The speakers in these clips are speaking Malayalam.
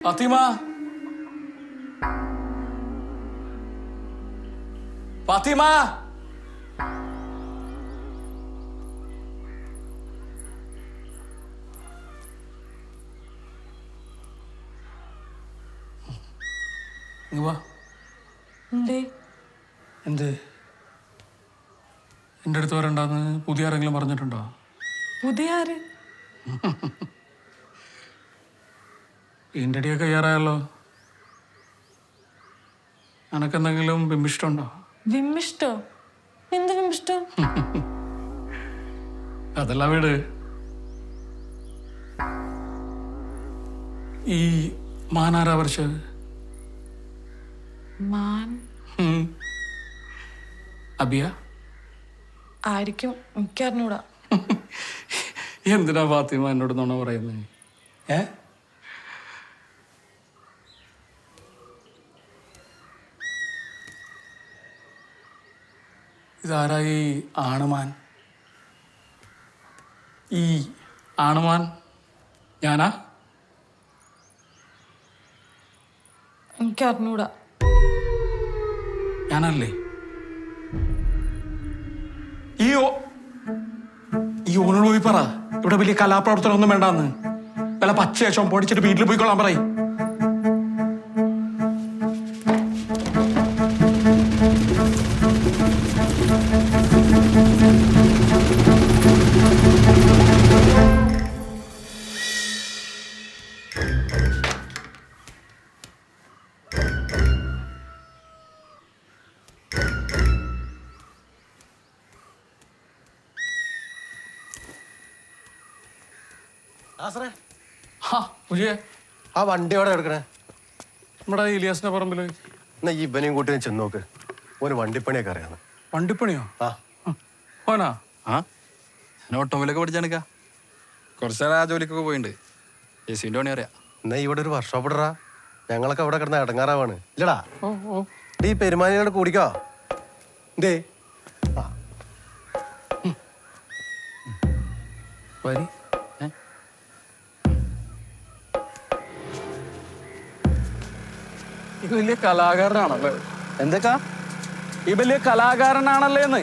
ഫാത്തിമ? ഫാത്തിമ? ഇങ്ങ് വാ. എന്തേ? എന്റെ അടുത്ത് വരണ്ടാന്ന് പുതിയ ആരെങ്കിലും പറഞ്ഞിട്ടുണ്ടോ? പുതിയ ആര്? ഇതിന്റെ അടിയൊക്കെ കയ്യാറായല്ലോ. എനക്കെന്തെങ്കിലും ബിംബിഷ്ടമുണ്ടോ വിമ്മിഷ്ടോ എന്ത് വിമ്മിഷ്ടോ അതല്ല വീട്. ഈ മാനാരാ വർഷത് മാൻ. അബിയ? ആയിരിക്കും. എനിക്കറിഞ്ഞൂടാ. എന്തിനാ ഫാത്തിമ എന്നോട് നുണ പറയുന്നത് ഏ? ഇതാരാ ഈ ആണുമാൻ? ഈ ആണുമാൻ ഞാനാ? എനിക്ക് അറിഞ്ഞൂടാ ഞാനല്ലേ? ഈ ഓ- ഈ ഓനോട് പോയി പറ. ഇവിടെ വലിയ കലാപ്രവർത്തനം ഒന്നും വേണ്ടാന്ന്. വല്ല പച്ചയേശം പൊടിച്ചിട്ട് വീട്ടിൽ പോയിക്കൊള്ളാൻ പറയും. ആ വണ്ടി എവിടെ എടുക്കണേ നമ്മുടെ ഇലിയാസിന്റെ പറമ്പിൽ. എന്നാ ഇവനെയും കൂട്ടി ചെന്ന് നോക്ക്. ഒരു വണ്ടിപ്പണിയൊക്കെ അറിയാം. വണ്ടിപ്പണിയോ? ആ. ഓനാ ആ? ഞാൻ ഓട്ടോമൊബൈലൊക്കെ പഠിച്ചാണിക്കാ കുറച്ച് നേരം ആ ജോലിക്കൊക്കെ പോയിട്ടുണ്ട് എ സിന്റെ പണി അറിയാം എന്നാ ഇവിടെ ഒരു വർക്ക്ഷോപ്പ് ഇടറാ. ഞങ്ങളൊക്കെ അവിടെ കിടന്ന് ഇടങ്ങാറാവാണ് ഇല്ലടാ. ഓ ഓ. ഈ പെരുമാനിയോട് കൂടിക്കോ. എന്തേ? ആ. വരി. വലിയ കലാകാരനാണല്ലേ? എന്തൊക്കെ? ഈ വലിയ കലാകാരനാണല്ലേ എന്ന്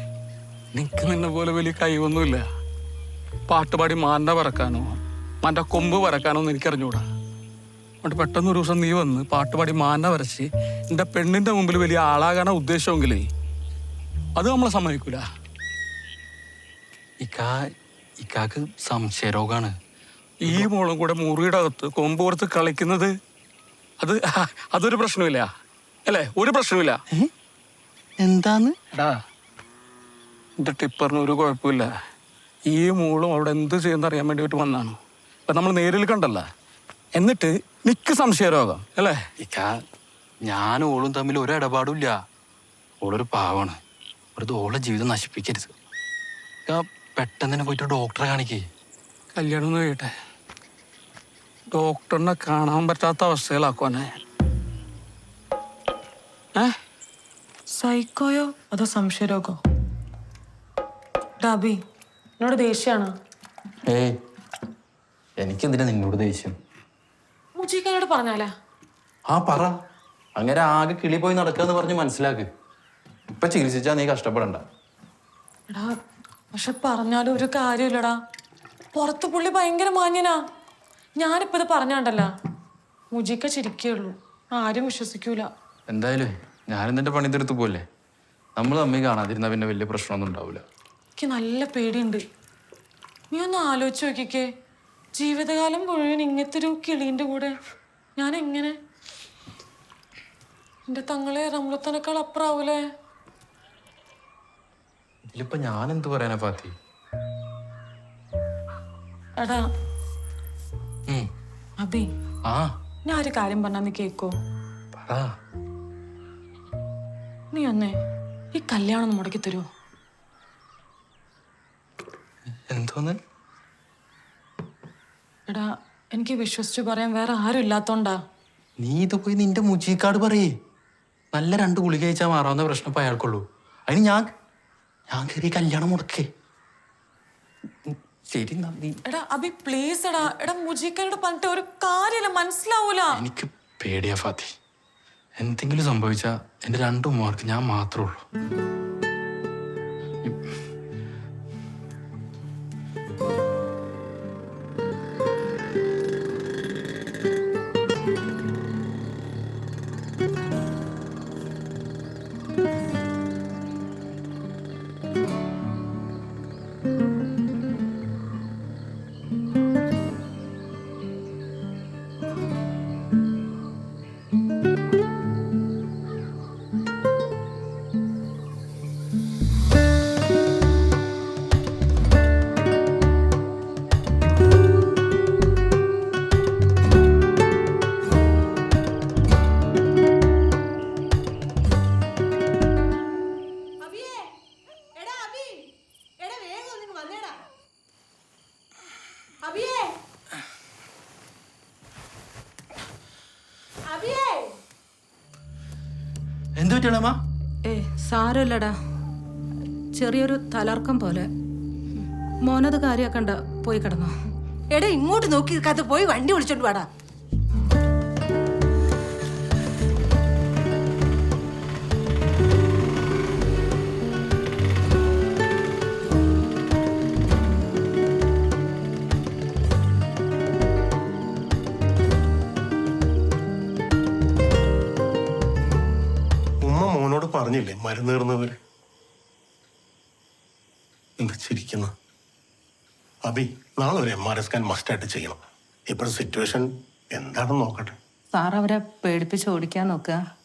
നിനക്ക് നിന്നെ പോലെ വലിയ കഴിവൊന്നുമില്ല. പാട്ടുപാടി മാന്റെ പറക്കാനോ മാന്റെ കൊമ്പ് പറക്കാനോ ഒന്നും എനിക്കറിഞ്ഞൂടാ. എന്നിട്ട് പെട്ടെന്ന് ഒരു ദിവസം നീ വന്ന് പാട്ടുപാടി മാന വരച്ച് എന്റെ പെണ്ണിന്റെ മുമ്പിൽ വലിയ ആളാകാനാ ഉദ്ദേശമെങ്കിലേ അത് നമ്മൾ സമ്മതിക്കൂല. ഇക്കാ ഇക്കാക്ക് സംശയരോഗാണ്. ഈ മോളും കൂടെ മുറിയുടെ അകത്ത് കൊമ്പ് കൊടുത്ത് കളിക്കുന്നത് അത് അതൊരു പ്രശ്നമില്ല. അല്ലേ? ഒരു പ്രശ്നമില്ല. എന്താന്ന്? എടാ എന്റെ ടിപ്പറിന് ഒരു കുഴപ്പമില്ല. ഈ മൂളും അവിടെ എന്ത് ചെയ്യുന്ന അറിയാൻ വേണ്ടിയിട്ട് വന്നാണ്. അപ്പൊ നമ്മൾ നേരിൽ കണ്ടല്ല. എന്നിട്ട് നിക്ക് സംശയരോഗം അല്ലേ? ഇക്കാ ഞാനും ഓളും തമ്മിൽ ഒരു ഇടപാടും ഇല്ല ഓളൊരു പാവാണ്. വെറുതെ ഓളെ ജീവിതം നശിപ്പിക്കരുത്. ഇക്കാ പെട്ടെന്ന് തന്നെ പോയിട്ട് ഡോക്ടറെ കാണിക്കേ. കല്യാണം ഒന്ന് കഴിയട്ടെ. ഡോക്ടറിനെ കാണാൻ പറ്റാത്ത അവസ്ഥയിലാക്കുവാനെ. ഏ? സൈക്കോയോ അതോ സംശയരോഗോ? ഡാബി എന്നോട് ദേഷ്യാണ്. ഏയ് എനിക്കെന്തിനാ നിന്നോട് ദേഷ്യം? മുജീക്കാനോട് പറഞ്ഞാലാ. ആ പറ. അങ്ങനെ ആകെ കിളി പോയി നടക്കാന്ന് പറഞ്ഞ് മനസ്സിലാക്ക്. ഇപ്പൊ ചികിത്സിച്ചാ നീ കഷ്ടപ്പെടണ്ട. എടാ പക്ഷെ പറഞ്ഞാലും ഒരു കാര്യമില്ലടാ. പുറത്ത് പുള്ളി ഭയങ്കര മാന്യനാ. ഞാനിപ്പോ ഇത് പറഞ്ഞാണ്ടല്ല. മുജിക്ക ചിരിക്കുള്ളൂ. ആരും വിശ്വസിക്കൂല. എന്തായാലും ഞാനും നിന്റെ പണി തീർത്ത് പോലെ നമ്മൾ തമ്മിൽ കാണാതിരുന്ന പിന്നെ വലിയ പ്രശ്നമൊന്നും ഉണ്ടാവില്ല എനിക്ക് നല്ല പേടിയുണ്ട്. നീ ഒന്ന് ആലോചിച്ച് നോക്കിക്കേ. ജീവിതകാലം മുഴുവൻ ഇങ്ങനത്തെ ഒരു കിളീന്റെ കൂടെ ഞാൻ എങ്ങനെ? എന്റെ തങ്ങളെ റംലത്തനേക്കാൾ അപ്പുറാവൂലേ? ഇതിലിപ്പോ ഞാൻ എന്ത് പറയാനാ പാത്തി എടാ. അബി ആ. ഞാൻ ഒരു കാര്യം പറഞ്ഞാ നീ കേക്കോ? നീ ഒന്നേ ഈ കല്യാണം ഒന്ന് മുടക്കി തരുമോ എന്തോന്ന്? എടാ എനിക്ക് വിശ്വസിച്ച് പറയാൻ വേറെ ആരും ഇല്ലാത്തോണ്ടാ. നീ ഇത് പോയി നിന്റെ മുജീക്കാട് പറയേ. നല്ല രണ്ട് ഗുളിക കഴിച്ചാൽ മാറാവുന്ന പ്രശ്നം ഇപ്പൊ അയാൾക്കുള്ളൂ. അതിന് ഞാൻ ഞാൻ കയറി കല്യാണം മുടക്കേ. ശരി നന്ദി എടാ അബി പ്ലീസ് എടാ. എടാ മുജീക്കാരോട് പറഞ്ഞിട്ട് ഒരു കാര്യമില്ല മനസ്സിലാവൂല. എനിക്ക് പേടിയാ ഫാത്തി. എന്തെങ്കിലും സംഭവിച്ചാ എന്റെ രണ്ടു ഉമ്മമാർക്ക് ഞാൻ മാത്രമേ ഉള്ളൂ. എന്ത് പറ്റിയാണമ്മ ഏ സാരമില്ലടാ ചെറിയൊരു തലർക്കം പോലെ. മോനത് കാര്യാക്കണ്ട പോയി കിടന്നോ. എടാ ഇങ്ങോട്ട് നോക്കി നിൽക്കാത്ത പോയി വണ്ടി വിളിച്ചോണ്ട് വാടാ. പറഞ്ഞില്ലേ? മരുന്ന് തീർന്നവര് എന്താ ചിരിക്കുന്ന. അബി നാളെ ഒരു എം ആർ എസ് സ്കാൻ മസ്റ്റായിട്ട് ചെയ്യണം. ഇപ്പോഴത്തെ സിറ്റുവേഷൻ എന്താണെന്ന് നോക്കട്ടെ. സാർ അവരെ പേടിപ്പിച്ച് ഓടിക്കാൻ നോക്കുക.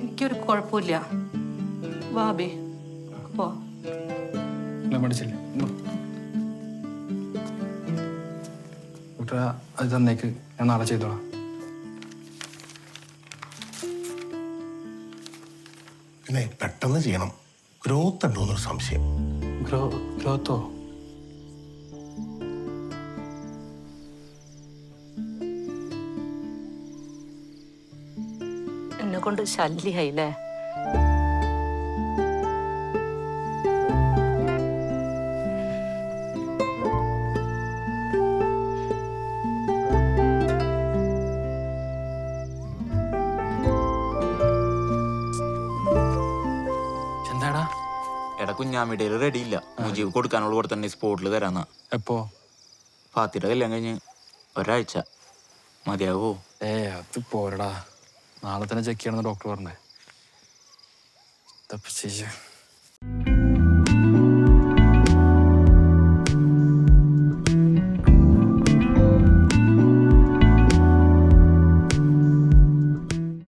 എനിക്കൊരു കുഴപ്പമില്ല. വാബി പോ. മടിച്ചില്ലേ. കൂട്ടുകാ അത് തന്നേക്ക്. ഞാൻ നാളെ ചെയ്തോളാം. പിന്നെ പെട്ടെന്ന് ചെയ്യണം. ഗ്രോത്ത് ഉണ്ടോ എന്നൊരു സംശയം. ഗ്രോ ഗ്രോത്തോ? എന്നെ കൊണ്ട് ശല്യായില്ലേ? എടാ കുഞ്ഞാമിയുടെ റെഡി ഇല്ല. മുജീബ് കൊടുക്കാനുള്ള കൂടെ തന്നെ സ്പോട്ടിൽ തരാന്ന. എപ്പോ? ഫാത്തിയുടെ കല്യാണം കഴിഞ്ഞ് ഒരാഴ്ച. മതിയാവോ? ഏ അത് പോരടാ. നാളെ തന്നെ ചെക്ക് ചെയ്യണമെന്ന് ഡോക്ടർ പറഞ്ഞേ.